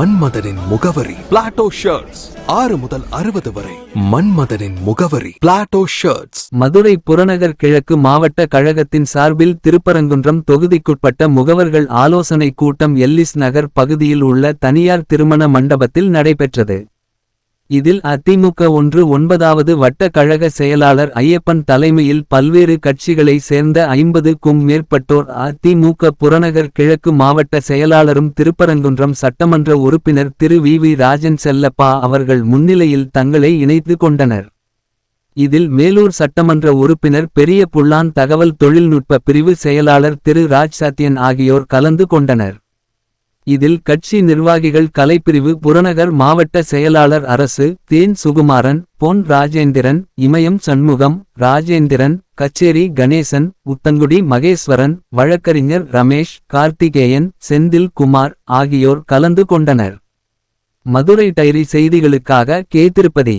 மன்மதனின் முகவரி Plato shirts ஆறு முதல் அறுபது வரை மன்மதனின் முகவரி பிளாட்டோ ஷர்ட்ஸ் மதுரை புறநகர் கிழக்கு மாவட்ட கழகத்தின் சார்பில் திருப்பரங்குன்றம் தொகுதிக்குட்பட்ட முகவர்கள் ஆலோசனை கூட்டம் எல்லிஸ் நகர் பகுதியில் உள்ள தனியார் திருமண மண்டபத்தில் நடைபெற்றது. இதில் அதிமுக ஒன்று ஒன்பதாவது வட்ட கழக செயலாளர் ஐயப்பன் தலைமையில் பல்வேறு கட்சிகளை சேர்ந்த ஐம்பதுக்கும் மேற்பட்டோர் அதிமுக புறநகர் கிழக்கு மாவட்ட செயலாளரும் திருப்பரங்குன்றம் சட்டமன்ற உறுப்பினர் திரு வி வி ராஜன் செல்லப்பா அவர்கள் முன்னிலையில் தங்களை இணைத்து கொண்டனர். இதில் மேலூர் சட்டமன்ற உறுப்பினர் பெரிய புல்லான் தகவல் தொழில்நுட்ப பிரிவு செயலாளர் திரு ராஜ் சத்யன் ஆகியோர் கலந்து கொண்டனர். இதில் கட்சி நிர்வாகிகள் கலைப்பிரிவு புறநகர் மாவட்ட செயலாளர் அரசு தேன் சுகுமாரன் பொன் ராஜேந்திரன் இமயம் சண்முகம் ராஜேந்திரன் கச்சேரி கணேசன் உத்தங்குடி மகேஸ்வரன் வழக்கறிஞர் ரமேஷ் கார்த்திகேயன் செந்தில் குமார் ஆகியோர் கலந்து கொண்டனர் மதுரை டைரி செய்திகளுக்காக கே திருப்பதி